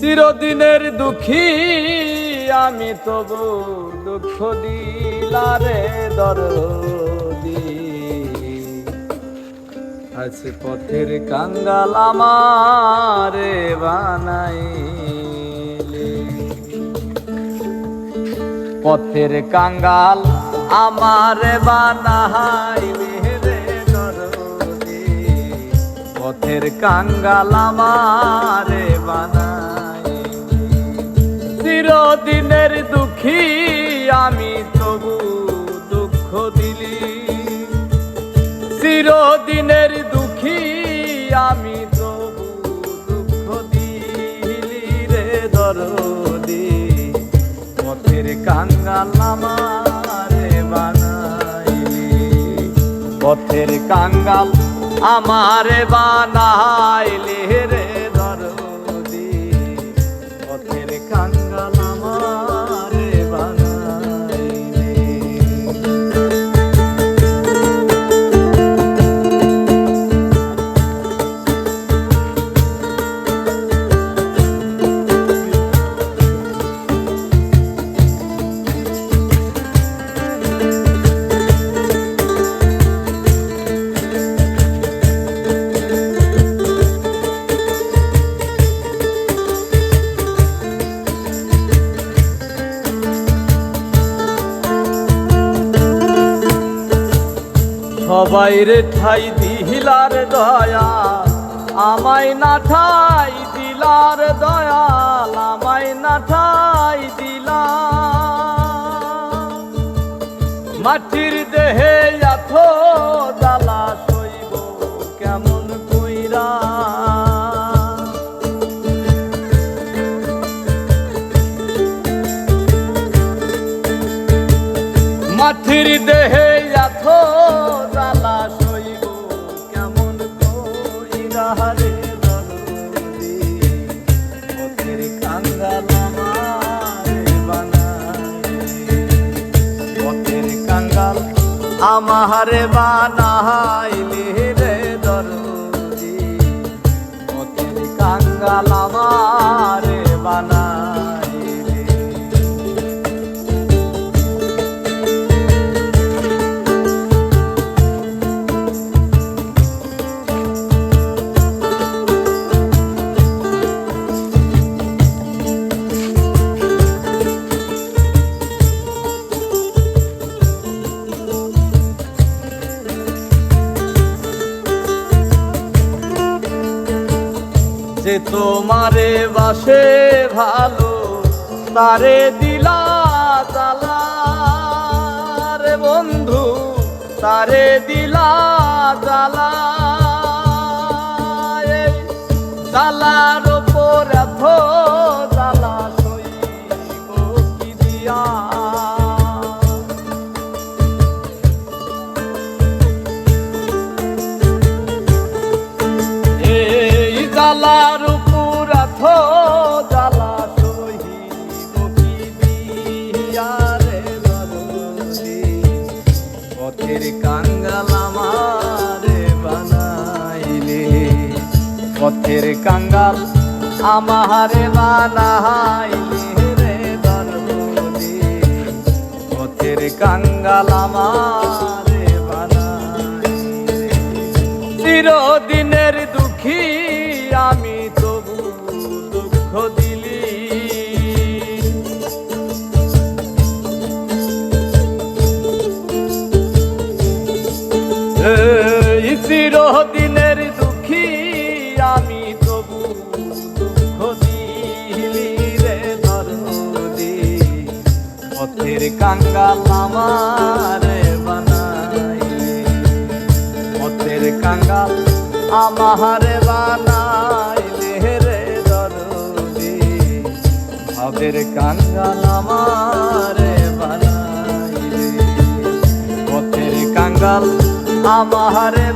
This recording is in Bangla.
চিরদিনের দুঃখী, আমি তবু দুঃখ দিলারে দরদি। আছে পথের কাঙ্গাল আমারে বানাইলে। পথের কাঙ্গাল আমারে বানাইলে। পথের কাঙ্গাল আমারে বানাইলে চিরদিনের দুঃখী আমি তবু দুঃখ দিলি। চিরদিনের দুঃখী আমি তবু দুঃখ দিলি রে দরদি। পথের কাঙ্গাল আমারে বানাইলি। পথের কাঙ্গাল আমারে বানাইলে রে। সবাই রে ঠাই দিহিলার দয়া, আমায় না ঠাই দিলার দয়াল, আমায় না ঠাই দিলা মাটির দেহে এত জ্বালা সইব কেমন কইরা। মাটির দেহে আমারে বানাইলি যে তোমারে বাসে ভালো তারে দিলা রে বন্ধু তারে দিলা জালা পথের কাঙ্গাল আমারে বানাইলে রে পথের কাঙ্গাল আমারে বানাইলে চিরদিনের দুঃখী আমি তবু দুঃখ দিলি। এই কাঙ্গাল আমারে বানাইলি পথের কাঙ্গাল আমারে বানাইলে রে দরদি। ভাবের কাঙ্গাল আমারে বানাইলে পথের কাঙ্গাল আমারে